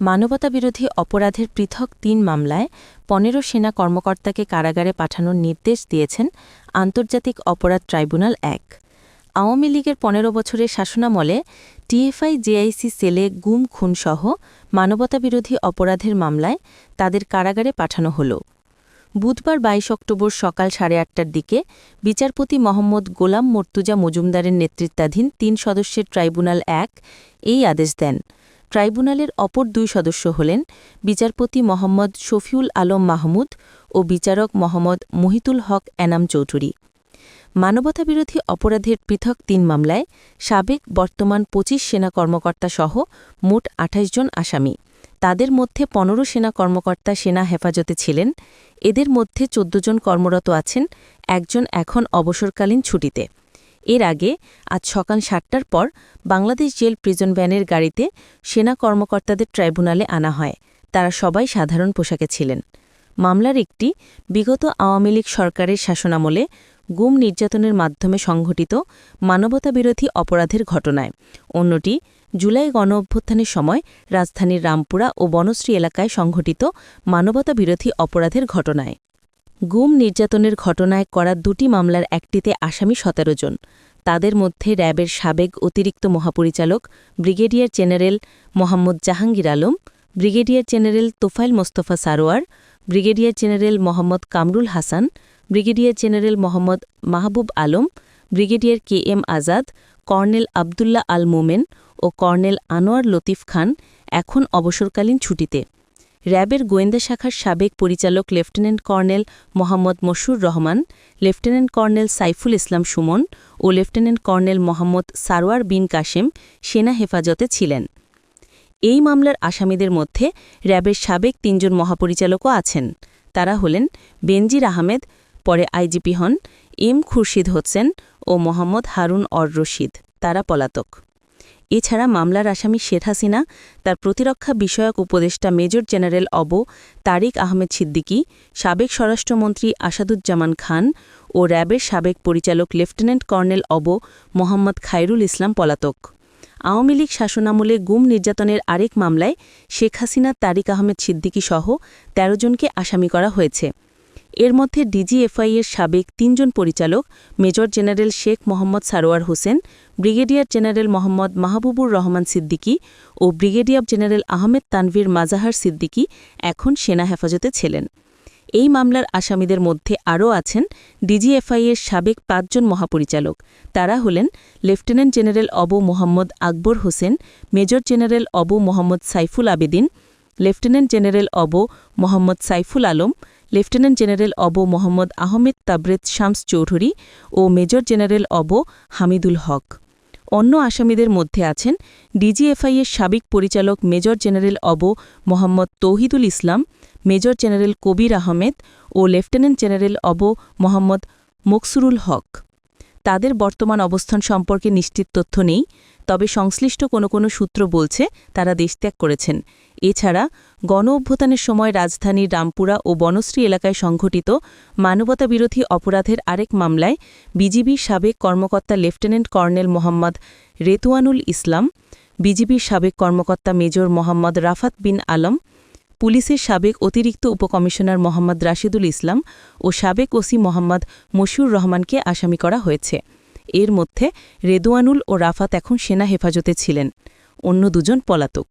মানবতাবিরোধী অপরাধের পৃথক তিন মামলায় পনেরো সেনা কর্মকর্তাকে কারাগারে পাঠানোর নির্দেশ দিয়েছেন আন্তর্জাতিক অপরাধ ট্রাইব্যুনাল এক। আওয়ামী লীগের পনেরো বছরের শাসনামলে টিএফআই, জেআইসি সেলে গুম, খুনসহ মানবতাবিরোধী অপরাধের মামলায় তাদের কারাগারে পাঠানো হল। বুধবার ২২ অক্টোবর সকাল সাড়ে আটটার দিকে বিচারপতি মোহাম্মদ গোলাম মর্তুজা মজুমদারের নেতৃত্বাধীন তিন সদস্যের ট্রাইব্যুনাল এক এই আদেশ দেন। ট্রাইব্যুনালের অপর দুই সদস্য হলেন বিচারপতি মোহাম্মদ শফিউল আলম মাহমুদ ও বিচারক মোহাম্মদ মহিতুল হক এনাম চৌধুরী। মানবতাবিরোধী অপরাধের পৃথক তিন মামলায় সাবেক বর্তমান ২৫ সেনা কর্মকর্তাসহ মোট ২৮ জন আসামি। তাদের মধ্যে পনেরো সেনা কর্মকর্তা সেনা হেফাজতে ছিলেন। এদের মধ্যে ১৪ জন কর্মরত আছেন, একজন এখন অবসরকালীন ছুটিতে। এর আগে আজ সকাল সাতটার পর বাংলাদেশ জেল প্রিজন ভ্যানের গাড়িতে সেনা কর্মকর্তাদের ট্রাইব্যুনালে আনা হয়। তারা সবাই সাধারণ পোশাকে ছিলেন। মামলার একটি বিগত আওয়ামী লীগ সরকারের শাসনামলে গুম নির্যাতনের মাধ্যমে সংঘটিত মানবতাবিরোধী অপরাধের ঘটনায়। অন্যটি জুলাই গণ অভ্যুত্থানের সময় রাজধানীর রামপুরা ও বনশ্রী এলাকায় সংঘটিত মানবতাবিরোধী অপরাধের ঘটনায়। গুম নির্যাতনের ঘটনায় করা দুটি মামলার একটিতে আসামি সতেরো জন। তাদের মধ্যে র্যাবের সাবেক অতিরিক্ত মহাপরিচালক, brigadier general Mohammad Jahangir Alam, brigadier general Tofail Mostafa Sarwar, brigadier general Mohammad Kamrul Hasan, brigadier general Mohammad Mahbub Alam, brigadier K M Azad, colonel Abdullah Al Momen ও কর্নেল আনোয়ার লতিফ খান এখন অবসরকালীন ছুটিতে। র্যাবের গোয়েন্দা শাখার সাবেক পরিচালক lieutenant colonel Mohammad Mashur Rahman, lieutenant colonel Saiful Islam Sumon ও lieutenant colonel Mohammad Sarwar Bin Kashem সেনা হেফাজতে ছিলেন। এই মামলার আসামিদের মধ্যে র্যাবের সাবেক তিনজন মহাপরিচালকও আছেন। তারা হলেন বেনজির আহমেদ, পরে আইজিপি হন, এম খুরশিদ হোসেন ও মোহাম্মদ হারুন অর রশিদ। তারা পলাতক। এছাড়া মামলার আসামি শেখ হাসিনা, তার প্রতিরক্ষা বিষয়ক উপদেষ্টা মেজর জেনারেল অব তারিক আহমেদ সিদ্দিকী, সাবেক স্বরাষ্ট্রমন্ত্রী আসাদুজ্জামান খান ও র্যাবের সাবেক পরিচালক লেফটেন্যান্ট কর্নেল অব মোহাম্মদ খায়রুল ইসলাম পলাতক। আওয়ামী লীগ শাসনামলে গুম নির্যাতনের আরেক মামলায় শেখ হাসিনা, তারিক আহমেদ সিদ্দিকী সহ ১৩ জনকে আসামি করা হয়েছে। এর মধ্যে ডিজিএফআই এর সাবেক তিনজন পরিচালক, major general Sheikh Mohammad Sarwar Hossain, brigadier general Mohammad Mahbubur Rahman Siddiqui ও ব্রিগেডিয়ার জেনারেল আহমেদ তানভীর মাজাহার সিদ্দিকী এখন সেনা হেফাজতে ছিলেন। এই মামলার আসামিদের মধ্যে আরও আছেন ডিজিএফআই এর সাবেক পাঁচজন মহাপরিচালক। তারা হলেন লেফটেন্যান্ট জেনারেল অবু মোহাম্মদ আকবর হোসেন, মেজর জেনারেল অবু মোহাম্মদ সাইফুল আবেদিন লেফটেন্যান্ট জেনারেল অব মোহাম্মদ সাইফুল আলম, লেফটেন্যান্ট জেনারেল অব মোহাম্মদ আহমেদ তাবরেদ শামস চৌধুরী ও মেজর জেনারেল অব হামিদুল হক। অন্য আসামিদের মধ্যে আছেন ডিজিএফআইয়ের সাবেক পরিচালক মেজর জেনারেল অব মোহাম্মদ তৌহিদুল ইসলাম, মেজর জেনারেল কবির আহমেদ ও লেফটেন্যান্ট জেনারেল অব মোহাম্মদ মকসুরুল হক। তাদের বর্তমান অবস্থান সম্পর্কে নিশ্চিত তথ্য নেই। তবে সংশ্লিষ্ট কোনো কোনো সূত্র বলছে তারা দেশত্যাগ করেছেন। এছাড়া, গণ অভ্যুত্থানের সময় রাজধানীর রামপুরা ও বনশ্রী এলাকায় সংঘটিত মানবতাবিরোধী অপরাধের আরেক মামলায় বিজিবির সাবেক কর্মকর্তা লেফটেন্যান্ট কর্নেল মোহাম্মদ রেতুয়ানুল ইসলাম বিজিবির সাবেক কর্মকর্তা মেজর মোহাম্মদ রাফাত বিন আলম, পুলিশের সাবেক অতিরিক্ত উপকমিশনার মোহাম্মদ রাশিদুল ইসলাম ও সাবেক ওসি মোহাম্মদ মশিউর রহমানকে আসামি করা হয়েছে। এর মধ্যে রেদোয়ানুল ও রাফাত এখন সেনা হেফাজতে ছিলেন। অন্য দুজন পলাতক।